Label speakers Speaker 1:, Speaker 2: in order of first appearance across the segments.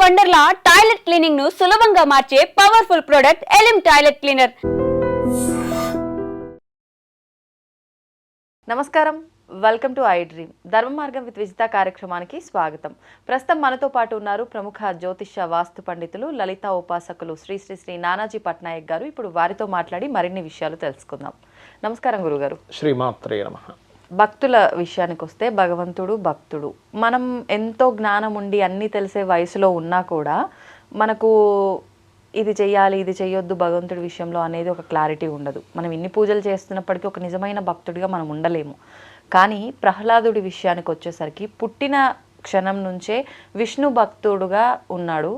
Speaker 1: Wonderla toilet క్లీనింగ్ను సులభంగా మార్చే powerful product Elim toilet cleaner.
Speaker 2: నమస్కారం. Welcome to I dream. Dharma Margam with Vijitha కార్యక్రమానికి స్వాగతం. ప్రస్తుతం మనతో పాటు ఉన్నారు ప్రముఖ జ్యోతిష వాస్తు పండితులు లలిత ఉపాసకులు శ్రీ శ్రీ శ్రీ నానాజీ పట్నాయక్ గారు. ఇప్పుడు వారితో మాట్లాడి మరిన్ని విషయాలు తెలుసుకుందాం. నమస్కారం గురుగారు.
Speaker 3: శ్రీమాత్రే నమ.
Speaker 2: భక్తుల విషయానికి వస్తే భగవంతుడు భక్తుడు. మనం ఎంతో జ్ఞానం ఉండి అన్నీ తెలిసే వయసులో ఉన్నా కూడా మనకు ఇది చేయాలి ఇది చేయొద్దు భగవంతుడి విషయంలో అనేది ఒక క్లారిటీ ఉండదు. మనం ఇన్ని పూజలు చేస్తున్నప్పటికీ ఒక నిజమైన భక్తుడిగా మనం ఉండలేము. కానీ ప్రహ్లాదుడి విషయానికి వచ్చేసరికి పుట్టిన క్షణం నుంచే విష్ణు భక్తుడుగా ఉన్నాడు.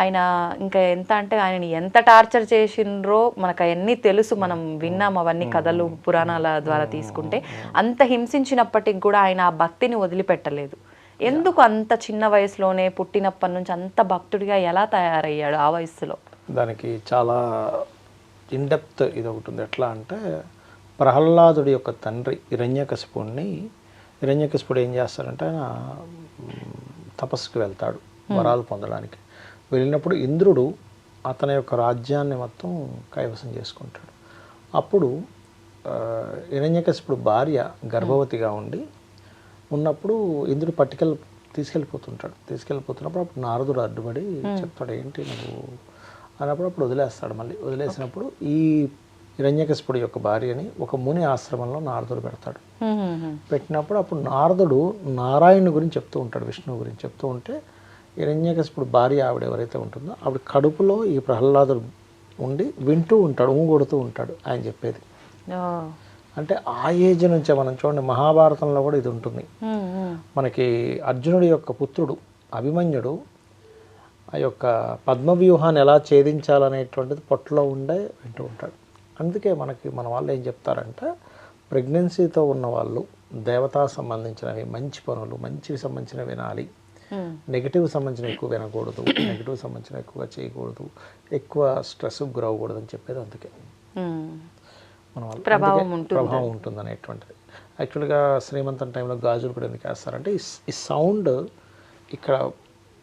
Speaker 2: ఆయన ఇంకా ఎంత అంటే ఆయనని ఎంత టార్చర్ చేసిండ్రో మనకు అవన్నీ తెలుసు. మనం విన్నాం అవన్నీ కథలు పురాణాల ద్వారా తీసుకుంటే. అంత హింసించినప్పటికి కూడా ఆయన ఆ భక్తిని వదిలిపెట్టలేదు. ఎందుకు అంత చిన్న వయసులోనే పుట్టినప్పటి నుంచి అంత భక్తుడిగా ఎలా తయారయ్యాడు ఆ వయసులో?
Speaker 3: దానికి చాలా ఇన్డెప్త్ ఇది ఒకటి ఉంది. ఎట్లా అంటే ప్రహ్లాదుడి యొక్క తండ్రి హిరణ్యకశిపుణ్ణి హిరణ్యకశిపుడు ఏం చేస్తాడంటే ఆయన తపస్సుకు వెళ్తాడు వరాలు పొందడానికి. వెళ్ళినప్పుడు ఇంద్రుడు అతని యొక్క రాజ్యాన్ని మొత్తం కైవసం చేసుకుంటాడు. అప్పుడు హిరణ్యకశిపుడు భార్య గర్భవతిగా ఉండి ఉన్నప్పుడు ఇంద్రుడు పట్టుకెళ్ళి తీసుకెళ్ళిపోతుంటాడు. తీసుకెళ్ళిపోతున్నప్పుడు అప్పుడు నారదుడు అడ్డుపడి చెప్తాడు ఏంటి నువ్వు? అన్నప్పుడు అప్పుడు వదిలేస్తాడు మళ్ళీ. వదిలేసినప్పుడు ఈ హిరణ్యకశిపుడు యొక్క భార్యని ఒక ముని ఆశ్రమంలో నారదుడు పెడతాడు. పెట్టినప్పుడు అప్పుడు నారదుడు నారాయణుని గురించి చెప్తూ ఉంటాడు విష్ణువు గురించి చెప్తూ ఉంటే హిరణ్యకశిపుడు భార్య ఆవిడ ఎవరైతే ఉంటుందో ఆవిడ కడుపులో ఈ ప్రహ్లాదుడు ఉండి వింటూ ఉంటాడు ఊగొడుతూ ఉంటాడు ఆయన చెప్పేది. అంటే ఆ ఏజ్ నుంచే మనం చూడండి మహాభారతంలో కూడా ఇది ఉంటుంది. మనకి అర్జునుడి యొక్క పుత్రుడు అభిమన్యుడు ఆ యొక్క పద్మవ్యూహాన్ని ఎలా ఛేదించాలనేటువంటిది పొట్టలో ఉండే వింటూ ఉంటాడు అందుకే మనకి మన వాళ్ళు ఏం చెప్తారంటే ప్రెగ్నెన్సీతో ఉన్న వాళ్ళు దేవతా సంబంధించినవి మంచి పనులు మంచివి సంబంధించినవి వినాలి. నెగిటివ్ సంబంధించిన ఎక్కువ వినకూడదు నెగిటివ్ సంబంధించిన ఎక్కువగా చేయకూడదు ఎక్కువ స్ట్రెస్కి గురవ్వకూడదు అని చెప్పేది అందుకే. మన వాళ్ళు
Speaker 2: ప్రభావం ఉంటుంది.
Speaker 3: అనేటువంటిది యాక్చువల్గా శ్రీమంతం టైంలో గాజులు కూడా ఎందుకు వేస్తారంటే ఈ సౌండ్ ఇక్కడ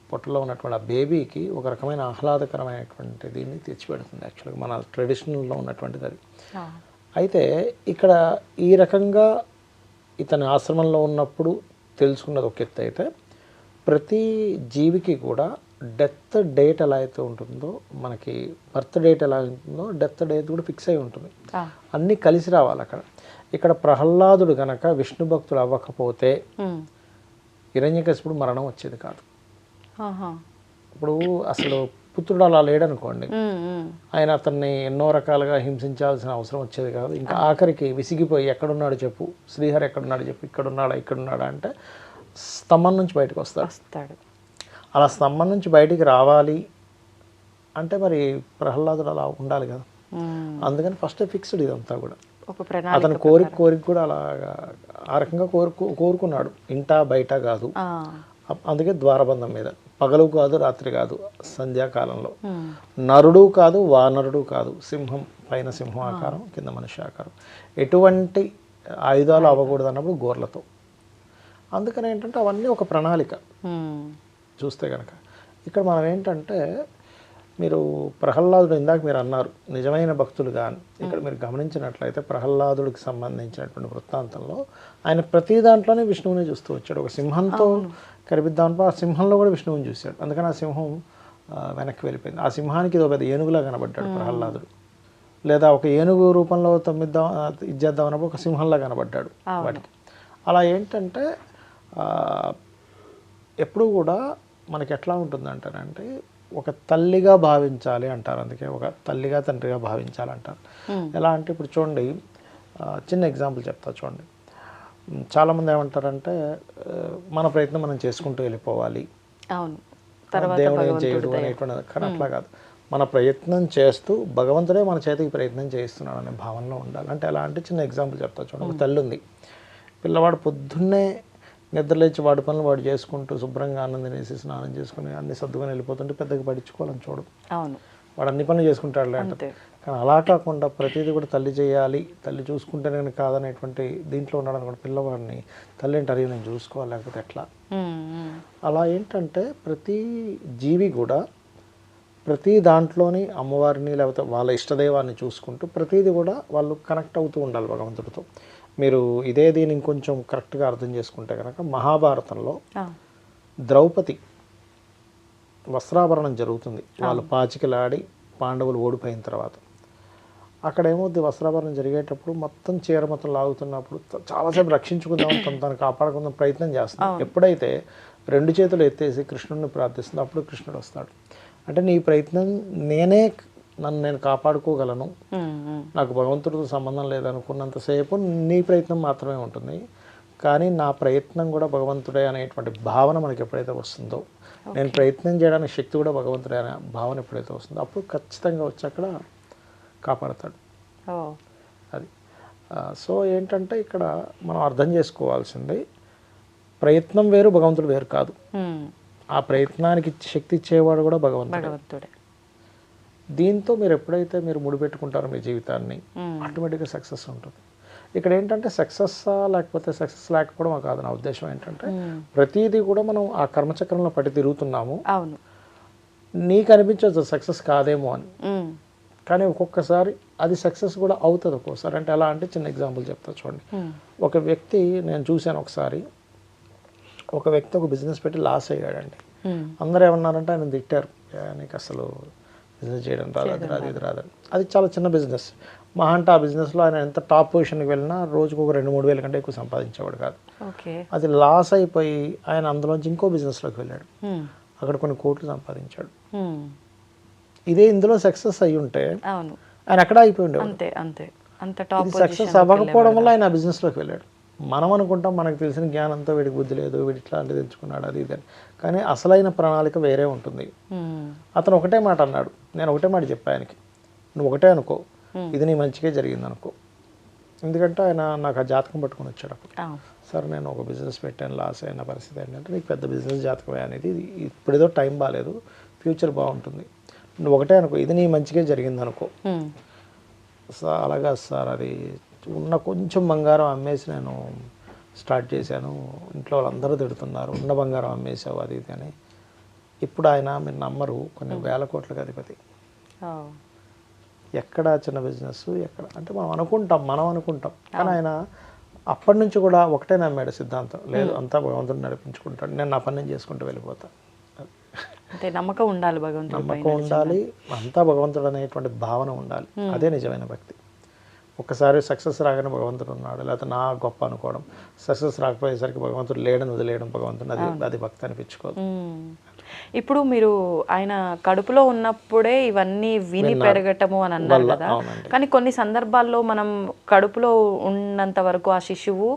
Speaker 3: పొట్టలో ఉన్నటువంటి ఆ బేబీకి ఒక రకమైన ఆహ్లాదకరమైనటువంటి దీన్ని తెచ్చిపెడుతుంది యాక్చువల్గా మన ట్రెడిషనల్లో ఉన్నటువంటిది అది. అయితే ఇక్కడ ఈ రకంగా ఇతని ఆశ్రమంలో ఉన్నప్పుడు తెలుసుకున్నది ఒక ఎత్తు అయితే ప్రతి జీవికి కూడా డెత్ డేట్ ఎలా అయితే ఉంటుందో మనకి బర్త్ డేట్ ఎలా ఉంటుందో డెత్ డేట్ కూడా ఫిక్స్ అయి ఉంటుంది. అన్నీ కలిసి రావాలి అక్కడ ఇక్కడ ప్రహ్లాదుడు గనక విష్ణు భక్తుడు అవ్వకపోతే. హిరణ్యకశిపుడు మరణం వచ్చేది కాదు. ఇప్పుడు అసలు పుత్రుడు అలా లేడనుకోండి. ఆయన అతన్ని ఎన్నో రకాలుగా హింసించాల్సిన అవసరం వచ్చేది కాదు ఇంకా ఆఖరికి విసిగిపోయి ఎక్కడున్నాడు చెప్పు శ్రీహరి ఎక్కడున్నాడు చెప్పు ఇక్కడున్నాడా ఇక్కడున్నాడా అంటే స్తంభం నుంచి బయటకు వస్తాడు.
Speaker 2: వస్తాడు.
Speaker 3: అలా స్తంభం నుంచి బయటికి రావాలి అంటే మరి ప్రహ్లాదుడు అలా ఉండాలి కదా. అందుకని ఫస్ట్ ఫిక్స్డ్ ఇదంతా కూడా. అతని కోరిక కోరిక కూడా అలాగా ఆ రకంగా కోరుకు కోరుకున్నాడు. ఇంటా బయట కాదు. అందుకే ద్వారబంధం మీద. పగలు కాదు రాత్రి కాదు సంధ్యాకాలంలో. నరుడు కాదు వానరుడు కాదు. సింహం పైన సింహం ఆకారం కింద మనిషి ఆకారం. ఎటువంటి ఆయుధాలు అవ్వకూడదు అన్నప్పుడు గోర్లతో. అందుకని ఏంటంటే అవన్నీ ఒక ప్రణాళిక. చూస్తే కనుక ఇక్కడ మనం ఏంటంటే మీరు ప్రహ్లాదుడు ఇందాక మీరు అన్నారు నిజమైన భక్తులు కానీ ఇక్కడ మీరు గమనించినట్లయితే ప్రహ్లాదుడికి సంబంధించినటువంటి వృత్తాంతంలో ఆయన ప్రతి దాంట్లోనే విష్ణువుని చూస్తూ వచ్చాడు. ఒక సింహంతో కనిపిద్దామని ఆ సింహంలో కూడా విష్ణువుని చూశాడు. అందుకని ఆ సింహం వెనక్కి వెళ్ళిపోయింది. ఆ సింహానికి ఇది ఒక పెద్ద ఏనుగులా కనబడ్డాడు ప్రహ్లాదుడు. లేదా ఒక ఏనుగు రూపంలో తమ్మిద్దాం ఇచ్చేద్దాం అన్నప్పుడు ఒక సింహంలా కనబడ్డాడు వాటికి. అలా ఏంటంటే ఎప్పుడు కూడా మనకి ఎట్లా ఉంటుందంటారంటే ఒక తల్లిగా భావించాలి అంటారు. అందుకే ఒక తల్లిగా తండ్రిగా భావించాలి అంటారు. ఎలా అంటే ఇప్పుడు చూడండి చిన్న ఎగ్జాంపుల్ చెప్తా చూడండి. చాలామంది ఏమంటారంటే మన ప్రయత్నం మనం చేసుకుంటూ వెళ్ళిపోవాలి.
Speaker 2: అవును.
Speaker 3: దేవుడు ఏం చేయడు అనేటువంటి కానీ అట్లా కాదు. మన ప్రయత్నం చేస్తూ భగవంతుడే మన చేతికి ప్రయత్నం చేయిస్తున్నాడు అనే భావనలో ఉండాలి. అంటే ఎలా అంటే చిన్న ఎగ్జాంపుల్ చెప్తా చూడండి. ఒక తల్లి ఉంది పిల్లవాడు పొద్దున్నే నిద్రలేచి వాడి పనులు వాడు చేసుకుంటూ శుభ్రంగా ఆనందం వేసి స్నానం చేసుకుని అన్ని సర్దుకొని వెళ్ళిపోతుంటే పెద్దగా పట్టించుకోవాలని చూడు
Speaker 2: అవును.
Speaker 3: వాడు అన్ని పనులు చేసుకుంటాడులే అంటారు
Speaker 2: అంతే.
Speaker 3: కానీ అలా కాకుండా ప్రతిదీ కూడా తల్లి చేయాలి. తల్లి చూసుకుంటే నేను కాదనేటువంటి దీంట్లో ఉన్నాడు అనుకోండి పిల్లవాడిని తల్లి అంటారు నేను చూసుకోవాలి లేకపోతే ఎట్లా. అలా ఏంటంటే ప్రతి జీవి కూడా ప్రతి దాంట్లోని అమ్మవారిని లేకపోతే వాళ్ళ ఇష్టదైవాన్ని చూసుకుంటూ ప్రతిదీ కూడా వాళ్ళు కనెక్ట్ అవుతూ ఉండాలి భగవంతుడితో. మీరు ఇదే దీన్ని ఇంకొంచెం కరెక్ట్గా అర్థం చేసుకుంటే కనుక మహాభారతంలో ద్రౌపది వస్త్రాభరణం జరుగుతుంది. వాళ్ళు పాచికలాడి పాండవులు ఓడిపోయిన తర్వాత. అక్కడ ఏమవుద్ది వస్త్రాభరణం జరిగేటప్పుడు మొత్తం చీర మొత్తం లాగుతున్నప్పుడు చాలాసేపు రక్షించుకుందాం తను తను కాపాడుకుందాం ప్రయత్నం చేస్తుంది. ఎప్పుడైతే రెండు చేతులు ఎత్తేసి కృష్ణుడిని ప్రార్థిస్తుందో అప్పుడు కృష్ణుడు వస్తాడు. అంటే నీ ప్రయత్నం నేనే నన్ను నేను కాపాడుకోగలను. నాకు భగవంతుడితో సంబంధం లేదనుకున్నంతసేపు నీ ప్రయత్నం మాత్రమే ఉంటుంది. కానీ నా ప్రయత్నం కూడా భగవంతుడే అనేటువంటి భావన మనకి ఎప్పుడైతే వస్తుందో నేను ప్రయత్నం చేయడానికి శక్తి కూడా భగవంతుడే అనే భావన ఎప్పుడైతే వస్తుందో అప్పుడు ఖచ్చితంగా వచ్చి అక్కడ కాపాడతాడు. అది. సో ఏంటంటే ఇక్కడ మనం అర్థం చేసుకోవాల్సింది ప్రయత్నం వేరు భగవంతుడు వేరు కాదు. ఆ ప్రయత్నానికి శక్తి ఇచ్చేవాడు కూడా భగవంతుడే. దీంతో మీరు ఎప్పుడైతే మీరు ముడిపెట్టుకుంటారో మీ జీవితాన్ని. ఆటోమేటిక్గా సక్సెస్ ఉంటుంది. ఇక్కడ ఏంటంటే సక్సెస్ లేకపోతే సక్సెస్ లేకపోవడం కాదు నా ఉద్దేశం ఏంటంటే ప్రతిదీ కూడా మనం ఆ కర్మచక్రంలో పట్టి తిరుగుతున్నాము.
Speaker 2: అవును.
Speaker 3: నీకు అనిపించదు సక్సెస్ కాదేమో అని. కానీ ఒక్కొక్కసారి అది సక్సెస్ కూడా అవుతుంది ఒక్కోసారి. అంటే ఎలా అంటే చిన్న ఎగ్జాంపుల్ చెప్తా చూడండి. ఒక వ్యక్తి నేను చూశాను ఒకసారి ఒక వ్యక్తి ఒక బిజినెస్ పెట్టి లాస్ అయ్యాడండి. అందరూ ఏమన్నారంటే ఆయన తిట్టారు. "ఏ, నీకు అసలు బిజినెస్ చేయడం రాదు అది రాదు ఇది రాదు. అని." అది చాలా చిన్న బిజినెస్ మా అంటే ఆ బిజినెస్లో ఆయన ఎంత టాప్ పొజిషన్కి వెళ్ళినా రోజుకు ఒక రెండు మూడు వేల కంటే ఎక్కువ సంపాదించేవాడు కాదు. అది లాస్ అయిపోయి ఆయన అందులోంచి ఇంకో బిజినెస్లోకి వెళ్ళాడు. అక్కడ కొన్ని కోట్లు సంపాదించాడు. ఇదే ఇందులో సక్సెస్ అయ్యి ఉంటే ఆయన అక్కడ అయిపోయి ఉండేవాడు?
Speaker 2: అంతే అంతే. అంత టాప్
Speaker 3: సక్సెస్ అవ్వకపోవడం వల్ల ఆయన ఆ బిజినెస్లోకి వెళ్ళాడు. మనం అనుకుంటాం మనకు తెలిసిన జ్ఞానంతో వీడికి బుద్ధి లేదు వీడి ఇట్లాంటిది తెచ్చుకున్నాడు అది ఇది అని. కానీ అసలైన ప్రణాళిక వేరే ఉంటుంది. అతను ఒకటే మాట అన్నాడు. నేను ఒకటే మాట చెప్పా ఆయనకి. నువ్వు ఒకటే అనుకో. ఇది నీ మంచిగా జరిగింది అనుకో. ఎందుకంటే ఆయన నాకు ఆ జాతకం పట్టుకొని వచ్చాడు అప్పుడు. సార్ నేను ఒక బిజినెస్ పెట్టాను లాస్ అయిన పరిస్థితి ఏంటంటే నీకు పెద్ద బిజినెస్ జాతకమే అనేది ఇప్పుడేదో టైం బాగాలేదు ఫ్యూచర్ బాగుంటుంది. నువ్వు ఒకటే అనుకో. ఇది నీ మంచిగా జరిగింది అనుకో. సార్ అలాగా సార్ అది ఉన్న కొంచెం బంగారం అమ్మేసి నేను స్టార్ట్ చేశాను. ఇంట్లో వాళ్ళందరూ తిడుతున్నారు ఉన్న బంగారం అమ్మేసావు అది ఇది అని. ఇప్పుడు ఆయన మీరు నమ్మరు కొన్ని వేల కోట్లకు అధిపతి ఎక్కడ చిన్న బిజినెస్ ఎక్కడ అంటే మనం అనుకుంటాం మనం అనుకుంటాం. కానీ ఆయన అప్పటి నుంచి కూడా ఒకటే నమ్మాడు సిద్ధాంతం. లేదు అంతా భగవంతుడు నడిపించుకుంటాడు. నేను నా పని చేసుకుంటూ వెళ్ళిపోతా.
Speaker 2: అంటే నమ్మకం ఉండాలి భగవంతుడి
Speaker 3: నమ్మకం ఉండాలి అంతా భగవంతుడు అనేటువంటి భావన ఉండాలి. అదే నిజమైన భక్తి. ఒక్కసారి సక్సెస్ రాగానే భగవంతుడు ఉన్నాడు. లేకపోతే నా గొప్ప అనుకోవడం. సక్సెస్ రాకపోయేసరికి భగవంతుడు లేడని వదిలేయడం భగవంతుడు అది అది భక్తి అనిపించుకోదు.
Speaker 2: ఇప్పుడు మీరు ఆయన కడుపులో ఉన్నప్పుడే ఇవన్నీ విని పెరగటము అని అన్నారు కదా. కానీ కొన్ని సందర్భాల్లో మనం కడుపులో ఉన్నంత వరకు ఆ శిశువు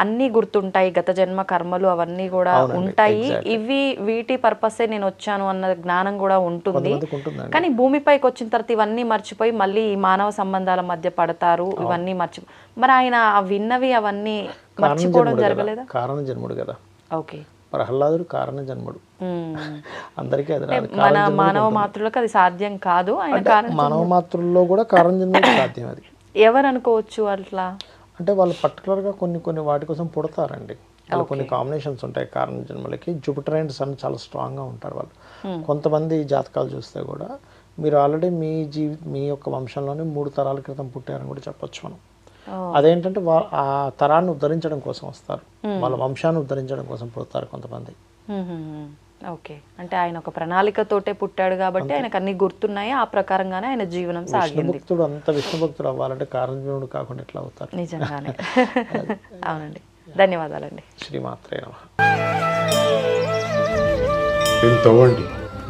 Speaker 2: అన్నీ గుర్తుంటాయి. గత జన్మ కర్మలు అవన్నీ కూడా ఉంటాయి. ఇవి వీటి పర్పసే నేను వచ్చాను అన్న జ్ఞానం కూడా ఉంటుంది. కానీ భూమిపైకి వచ్చిన తర్వాత ఇవన్నీ మర్చిపోయి మళ్ళీ ఈ మానవ సంబంధాల మధ్య పడతారు. ఇవన్నీ మర్చి మరి ఆయన విన్నవి అవన్నీ మర్చిపోవడం జరగలేదా?
Speaker 3: కారణ జన్ముడు కదా.
Speaker 2: ఓకే.
Speaker 3: ప్రహ్లాదుడు కారణ జన్ముడు అందరికీ అది రాదు.
Speaker 2: మన మానవ మాతృలకు అది సాధ్యం కాదు
Speaker 3: మానవ మాతృల్లో కూడా కారణ జన్ముడు సాధ్యం అది.
Speaker 2: ఎవరు అనుకోవచ్చు అట్లా?
Speaker 3: అంటే వాళ్ళు పర్టికులర్గా కొన్ని కొన్ని వాటి కోసం పుడతారండి. వాళ్ళు కొన్ని కాంబినేషన్స్ ఉంటాయి కారణ జన్మలకి జూపిటర్ అండ్ సన్ చాలా స్ట్రాంగ్గా ఉంటారు వాళ్ళు. కొంతమంది జాతకాలు చూస్తే కూడా మీరు ఆల్రెడీ మీ జీవి మీ యొక్క వంశంలోనే మూడు తరాల క్రితం పుట్టారని కూడా చెప్పొచ్చు మనం. అదేంటంటే ఆ తరాన్ని ఉద్ధరించడం కోసం వస్తారు. వాళ్ళ వంశాన్ని ఉద్ధరించడం కోసం పుడతారు కొంతమంది.
Speaker 2: ఓకే. అంటే ఆయన ఒక ప్రణాళికతోటే పుట్టాడు కాబట్టి ఆయనకు అన్ని గుర్తున్నాయి. ఆ ప్రకారంగానే ఆయన జీవనం సాగింది.
Speaker 3: విష్ణుభక్తుడు అంత విష్ణుభక్తుడు అవ్వాలంటే కారణజనుడు కాకుండా ఎట్లా అవుతారు?
Speaker 2: నిజంగానే. అవునండి. ధన్యవాదాలండి.
Speaker 3: శ్రీమాత్రే నమః.
Speaker 4: దీన్ని